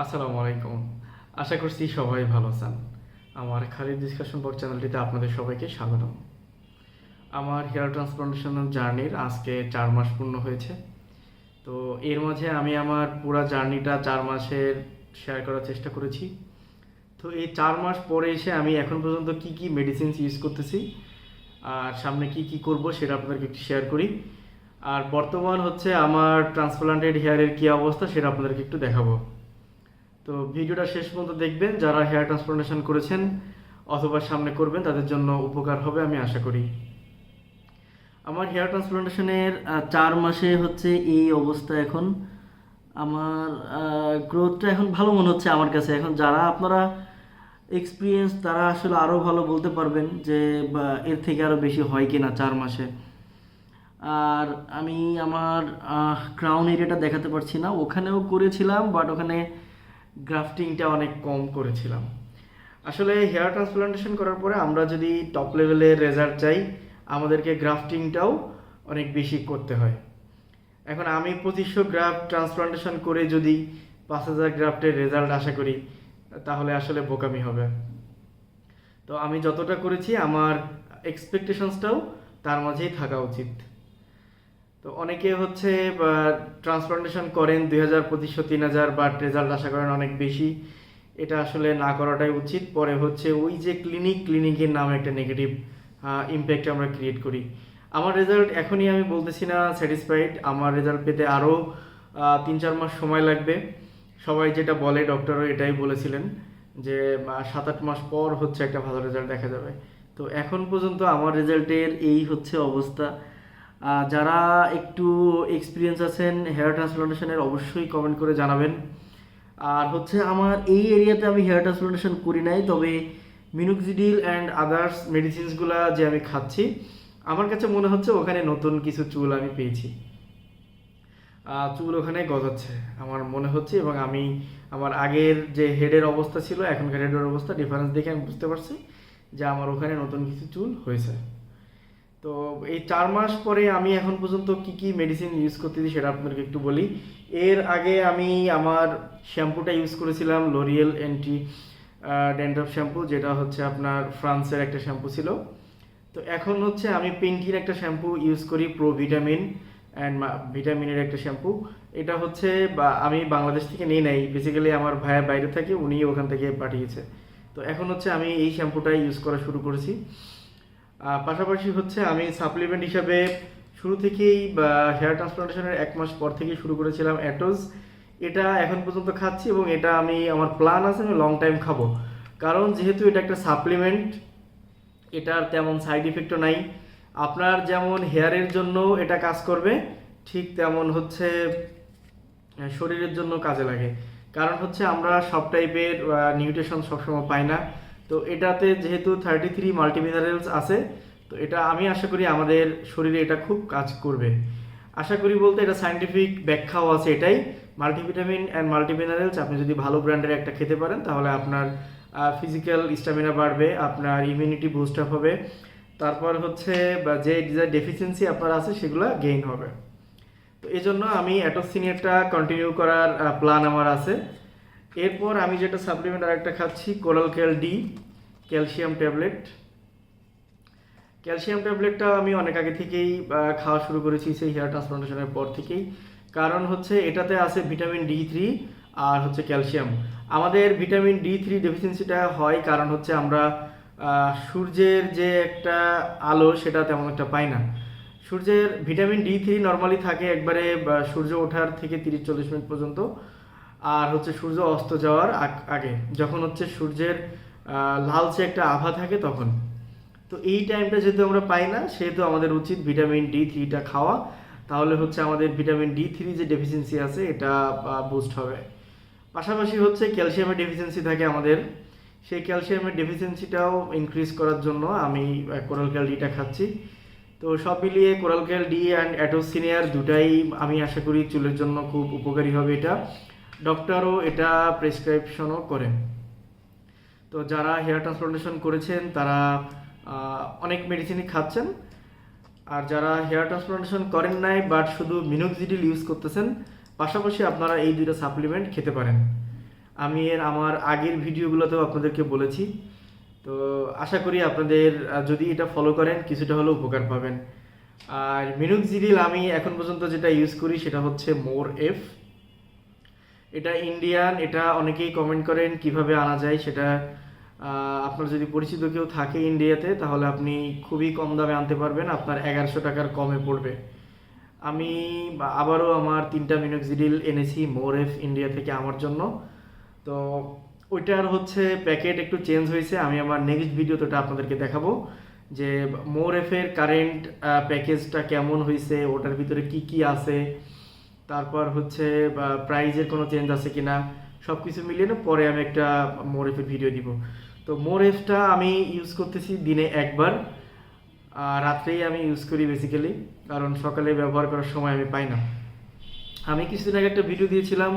আসসালামু আলাইকুম। আশা করছি সবাই ভালো আছেন। আমার খালিদ ডিসকাশন বক্স চ্যানেলটিতে আপনাদের সবাইকে স্বাগতম। আমার হেয়ার ট্রান্সপ্লান্টেশন জার্নির আজকে চার মাস পূর্ণ হয়েছে। তো এর মাঝে আমি আমার পুরো জার্নিটা চার মাসের শেয়ার করার চেষ্টা করেছি। তো এই চার মাস পরে এসে আমি এখন পর্যন্ত কি কি মেডিসিনস ইউজ করতেছি, আর সামনে কি কি করব সেটা আপনাদেরকে একটু শেয়ার করি। আর বর্তমান হচ্ছে আমার ট্রান্সপ্লান্টেড হেয়ারের কী অবস্থা সেটা আপনাদেরকে একটু দেখাবো। তো ভিডিওটা শেষ পর্যন্ত দেখবেন, যারা হেয়ার ট্রান্সপ্লান্টেশন করেছেন অথবা সামনে করবেন, তাদের জন্য উপকার হবে আমি আশা করি। আমার হেয়ার ট্রান্সপ্লান্টেশনের চার মাসে হচ্ছে এই অবস্থা এখন। আমার গ্রোথটা এখন ভালো মনে হচ্ছে আমার কাছে। এখন যারা আপনারা এক্সপিরিয়েন্স তারা আসলে আরও ভালো বলতে পারবেন যে এর থেকে আরও বেশি হয় কি না চার মাসে। আর আমি আমার ক্রাউন এরিয়াটা দেখাতে পারছি না। ওখানেও করেছিলাম বাট ওখানে গ্রাফটিংটা অনেক কম করেছিলাম। আসলে হেয়ার ট্রান্সপ্লান্টেশন করার পরে আমরা যদি টপ লেভেলের রেজাল্ট চাই, আমাদেরকে গ্রাফটিংটাও অনেক বেশি করতে হয়। এখন আমি পঁচিশশো গ্রাফ ট্রান্সপ্লান্টেশন করে যদি পাঁচ হাজার গ্রাফটের রেজাল্ট আশা করি, তাহলে আসলে বোকামি হবে। তো আমি যতটা করেছি, আমার এক্সপেকটেশনসটাও তার মাঝেই থাকা উচিত। তো অনেকে হচ্ছে ট্রান্সপ্লান্টেশন করেন দুই হাজার পঁচিশশো তিন হাজার বাট রেজাল্ট আশা করেন অনেক বেশি। এটা আসলে না করাটাই উচিত। পরে হচ্ছে ওই যে ক্লিনিক ক্লিনিকের নামে একটা নেগেটিভ ইম্প্যাক্ট আমরা ক্রিয়েট করি। আমার রেজাল্ট এখনই আমি বলতেছি না স্যাটিসফাইড আমার রেজাল্ট পেতে আরও তিন চার মাস সময় লাগবে। সবাই যেটা বলে ডক্টরও এটাই বলেছিলেন যে সাত আট মাস পর হচ্ছে একটা ভালো রেজাল্ট দেখা যাবে। তো এখন পর্যন্ত আমার রেজাল্টের এই হচ্ছে অবস্থা। যারা একটু এক্সপিরিয়েন্স আছেন হেয়ার ট্রান্সপ্লান্টেশনের অবশ্যই কমেন্ট করে জানাবেন। আর হচ্ছে আমার এই এরিয়াতে আমি হেয়ার ট্রান্সপ্লান্টেশন করি নাই, তবে মিনুক্সিডিল অ্যান্ড আদার্স মেডিসিনসগুলো যে আমি খাচ্ছি, আমার কাছে মনে হচ্ছে ওখানে নতুন কিছু চুল আমি পেয়েছি। চুল ওখানে গজাচ্ছে, আমার মনে হচ্ছে এবং আমি আমার আগের যে হেডের অবস্থা ছিল, এখনকার হেডের অবস্থা ডিফারেন্স দেখে আমি বুঝতে পারছি যে আমার ওখানে নতুন কিছু চুল হয়েছে। তো এই চার মাস পরে আমি এখন পর্যন্ত কি কি মেডিসিন ইউজ করতেছি সেটা আপনাদেরকে একটু বলি। এর আগে আমি আমার শ্যাম্পুটা ইউজ করেছিলাম লোরিয়েল অ্যান্টি ড্যান্ড্রফ শ্যাম্পু যেটা হচ্ছে আপনার ফ্রান্সের একটা শ্যাম্পু ছিল। তো এখন হচ্ছে আমি পিঙ্কির একটা শ্যাম্পু ইউজ করি প্রো ভিটামিন অ্যান্ড ভিটামিনের একটা শ্যাম্পু এটা হচ্ছে বা, আমি বাংলাদেশ থেকে নিয়ে নেই বেসিক্যালি আমার ভাইয়া বাইরে থাকে উনি ওখান থেকে পাঠিয়েছে। তো এখন হচ্ছে আমি এই শ্যাম্পুটাই ইউজ করা শুরু করেছি। পাশাপাশি হচ্ছে আমি সাপ্লিমেন্ট হিসাবে শুরু থেকেই, বা হেয়ার ট্রান্সপ্লান্টেশনের এক মাস পর থেকেই শুরু করেছিলাম অ্যাটোজ এটা এখন পর্যন্ত খাচ্ছি এবং এটা আমি, আমার প্ল্যান আছে আমি লং টাইম খাব। কারণ যেহেতু এটা একটা সাপ্লিমেন্ট এটার তেমন সাইড ইফেক্টও নাই। আপনার যেমন হেয়ারের জন্য এটা কাজ করবে, ঠিক তেমন হচ্ছে শরীরের জন্য কাজে লাগে। কারণ হচ্ছে আমরা সব টাইপের নিউট্রিশন সবসময় পাই না। তো এটাতে যেহেতু থার্টি থ্রি মাল্টিমিনারেলস আছে, তো এটা আমি আশা করি আমাদের শরীরে এটা খুব কাজ করবে। আশা করি বলতে এটা সাইন্টিফিক ব্যাখ্যাও আছে এটাই। মাল্টিভিটামিন অ্যান্ড মাল্টিমিনারেলস আপনি যদি ভালো ব্র্যান্ডের একটা খেতে পারেন, তাহলে আপনার ফিজিক্যাল স্ট্যামিনা বাড়বে, আপনার ইমিউনিটি বুস্ট আপ হবে। তারপর হচ্ছে, বা যে ডেফিসিয়েন্সি আপনার আছে, সেগুলো গেইন হবে। তো এই জন্য আমি অ্যাটোসিনিয়ারটা কন্টিনিউ করার প্ল্যান আমার আছে। এরপর আমি যেটা সাপ্লিমেন্ট আরেকটা খাচ্ছি coral cal D calcium tablet calcium ট্যাবলেটটা আমি অনেক আগে থেকেই খাওয়া শুরু করেছি সেই হেয়ার ট্রান্সপ্লান্টেশনের পর থেকেই। কারণ হচ্ছে এটাতে আছে ভিটামিন ডি থ্রি আর হচ্ছে ক্যালসিয়াম আমাদের ভিটামিন ডি থ্রি ডেফিসিয়েন্সিটা হয় কারণ হচ্ছে আমরা সূর্যের যে একটা আলো সেটা তেমন একটা পাই না। সূর্যের ভিটামিন ডি থ্রি নর্মালি থাকে একবারে সূর্য ওঠার থেকে তিরিশ চল্লিশ মিনিট পর্যন্ত। আর হচ্ছে সূর্য অস্ত যাওয়ার আগ- যখন হচ্ছে সূর্যের লালচে একটা আভা থাকে তখন। তো এই টাইমটা যেহেতু আমরা পাই না, সেহেতু আমাদের উচিত ভিটামিন ডি থ্রিটা খাওয়া। তাহলে হচ্ছে আমাদের ভিটামিন ডি থ্রি যে ডেফিসিয়েন্সি আছে, এটা বুস্ট হবে। পাশাপাশি হচ্ছে ক্যালসিয়ামের ডেফিসিয়েন্সি থাকে আমাদের। সেই ক্যালসিয়ামের ডেফিসিয়েন্সিটাও ইনক্রিজ করার জন্য আমি কোরাল ক্যাল ডিটা খাচ্ছি। তো সব মিলিয়ে কোরাল ক্যাল ডি অ্যান্ড অ্যাটোসিনিয়ার দুটাই আমি আশা করি চুলের জন্য খুব উপকারী হবে এটা। ডক্টরও এটা প্রেসক্রিপশনও করেন। তো যারা হেয়ার ট্রান্সপ্লান্টেশন করেছেন, তারা অনেক মেডিসিনই খাচ্ছেন। আর যারা হেয়ার ট্রান্সপ্লান্টেশন করেন নাই বাট শুধু মিনোক্সিডিল ইউজ করতেছেন, পাশাপাশি আপনারা এই দুইটা সাপ্লিমেন্ট খেতে পারেন। আমি এর, আমার আগের ভিডিওগুলোতেও আপনাদেরকে বলেছি। তো আশা করি আপনাদের যদি এটা ফলো করেন, কিছুটা হলেও উপকার পাবেন। আর মিনুক্সিডিল আমি এখন পর্যন্ত যেটা ইউজ করি, সেটা হচ্ছে মোর এফ এটা ইন্ডিয়ান এটা অনেকেই কমেন্ট করেন কীভাবে আনা যায় সেটা আপনার যদি পরিচিত কেউ থাকে ইন্ডিয়াতে তাহলে আপনি খুবই কম দামে আনতে পারবেন, আপনার এগারোশো টাকার কমে পড়বে। আমি আবারও আমার তিনটা মিনোক্সিডিল এনেছি মোরেফ ইন্ডিয়া থেকে আমার জন্য। তো ওইটার হচ্ছে প্যাকেট একটু চেঞ্জ হয়েছে, আমি আমার নেক্সট ভিডিওতে ওটা আপনাদেরকে দেখাবো। যে মোরেফের কারেন্ট প্যাকেজটা কেমন হয়েছে, ওটার ভিতরে কি কি আছে তারপর হচ্ছে প্রাইজের কোনো চেঞ্জ আছে কিনা সব কিছু মিলিয়ে না পরে আমি একটা মোর এফের ভিডিও দিব। তো মোরেফটা আমি ইউজ করতেছি দিনে একবার, আর রাত্রেই আমি ইউজ করি বেসিক্যালি কারণ সকালে ব্যবহার করার সময় আমি পাই না। আমি কিছুদিন আগে একটা ভিডিও দিয়েছিলাম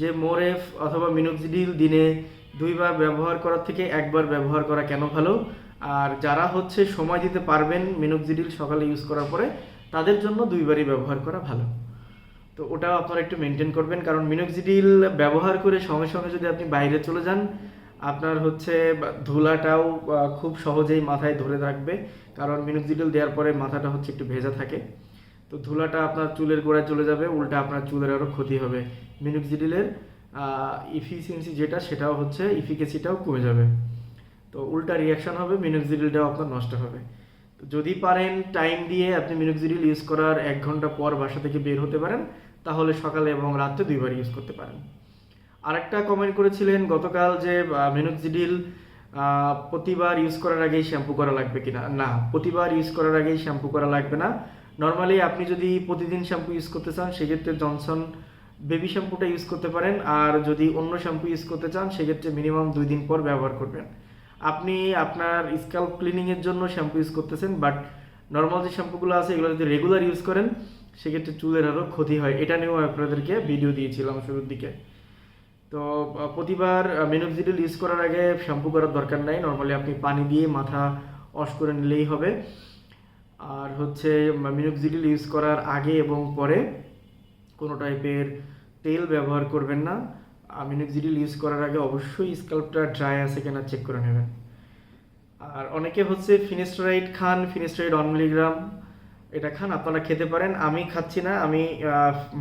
যে মোরেফ অথবা মিনোক্সিডিল দিনে দুইবার ব্যবহার করার থেকে একবার ব্যবহার করা কেন ভালো? আর যারা হচ্ছে সময় দিতে পারবেন মিনোক্সিডিল সকালে ইউজ করার পরে, তাদের জন্য দুইবারই ব্যবহার করা ভালো। তো ওটাও আপনারা একটু মেনটেন করবেন। কারণ মিনোক্সিডিল ব্যবহার করে সঙ্গে সঙ্গে যদি আপনি বাইরে চলে যান, আপনার হচ্ছে ধুলাটাও খুব সহজেই মাথায় ধরে রাখবে। কারণ মিনোক্সিডিল দেওয়ার পরে মাথাটা হচ্ছে একটু ভেজা থাকে। তো ধুলাটা আপনার চুলের গোড়ায় চলে যাবে, উল্টা আপনার চুলের আরও ক্ষতি হবে। মিনোক্সিডিলের ইফিসিয়েন্সি যেটা, সেটাও হচ্ছে ইফিকেসিটাও কমে যাবে। তো উল্টা রিয়াকশন হবে মিনোক্সিডিলটাও আপনার নষ্ট হবে। যদি পারেন টাইম দিয়ে আপনি মিনোক্সিডিল ইউজ করার এক ঘণ্টা পর বাসা থেকে বের হতে পারেন। তাহলে সকালে এবং রাত্রে দুইবার ইউজ করতে পারেন। আরেকটা কমেন্ট করেছিলেন, গতকাল যে মিনোক্সিডিল প্রতিবার ইউজ করার আগেই শ্যাম্পু করা লাগবে কিনা? না, প্রতিবার ইউজ করার আগেই শ্যাম্পু করা লাগবে না। নর্মালি আপনি যদি প্রতিদিন শ্যাম্পু ইউজ করতে চান, সেক্ষেত্রে জনসন বেবি শ্যাম্পুটা ইউজ করতে পারেন। আর যদি অন্য শ্যাম্পু ইউজ করতে চান, সেক্ষেত্রে মিনিমাম দুই দিন পর ব্যবহার করবেন। আপনি আপনার স্ক্যাল্প ক্লিনিংয়ের জন্য শ্যাম্পু ইউজ করতেছেন বাট নর্মাল যে শ্যাম্পুগুলো আছে, এগুলো যদি রেগুলার ইউজ করেন সেক্ষেত্রে চুলের আরও ক্ষতি হয়। এটা নিয়েও আপনাদেরকে ভিডিও দিয়েছিলাম শুরুর দিকে। তো প্রতিবার মিনোক্সিডিল ইউজ করার আগে শ্যাম্পু করার দরকার নাই। নর্মালি আপনি পানি দিয়ে মাথা ওয়াশ করে নিলেই হবে। আর হচ্ছে মিনোক্সিডিল ইউজ করার আগে এবং পরে কোনো টাইপের তেল ব্যবহার করবেন না। মিনোক্সিডিল ইউজ করার আগে অবশ্যই স্কাল্পটা ড্রাই আছে কিনা চেক করে নেবেন। আর অনেকে হচ্ছে ফিনিস্টারাইড খান ফিনিস্টারাইড ওয়ান মিলিগ্রাম এটা খান, আপনারা খেতে পারেন। আমি খাচ্ছি না, আমি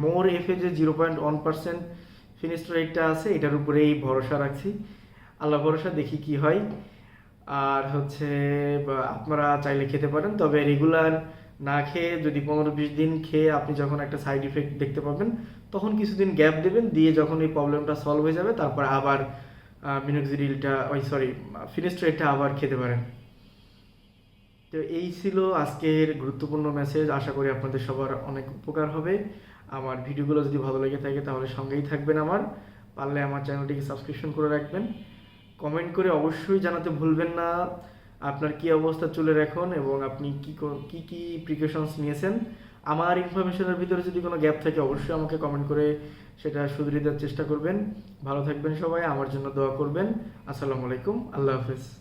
মোর এফে যে জিরো পয়েন্ট ওয়ান পার্সেন্ট ফিনিস্টারাইডটা আছে, এটার উপরেই ভরসা রাখছি। আল্লাহ ভরসা, দেখি কি হয়। আর হচ্ছে আপনারা চাইলে খেতে পারেন, তবে রেগুলার না খেয়ে যদি পনেরো বিশ দিন খেয়ে আপনি যখন একটা সাইড ইফেক্ট দেখতে পাবেন, তখন কিছুদিন গ্যাপ দেবেন, দিয়ে যখন এই প্রবলেমটা সলভ হয়ে যাবে, তারপর আবার মিনোক্সিডিলটা ওই সরি ফিনিস্ট্রেটটা আবার খেতে পারেন। তো এই ছিল আজকের গুরুত্বপূর্ণ মেসেজ আশা করি আপনাদের সবার অনেক উপকার হবে। আমার ভিডিওগুলো যদি ভালো লেগে থাকে তাহলে সঙ্গেই থাকবেন আমার। পারলে আমার চ্যানেলটিকে সাবস্ক্রিপশন করে রাখবেন। কমেন্ট করে অবশ্যই জানাতে ভুলবেন না। আপনার কি অবস্থা চুলের এখন এবং আপনি কি কো- কি কি প্রিকশনস নিয়েছেন? আমার ইনফরমেশনের ভিতরে যদি কোনো গ্যাপ থাকে অবশ্যই আমাকে কমেন্ট করে সেটা শুধরে দেওয়ার চেষ্টা করবেন। ভালো থাকবেন সবাই, আমার জন্য দোয়া করবেন। আসসালামু আলাইকুম। আল্লাহ হাফেজ।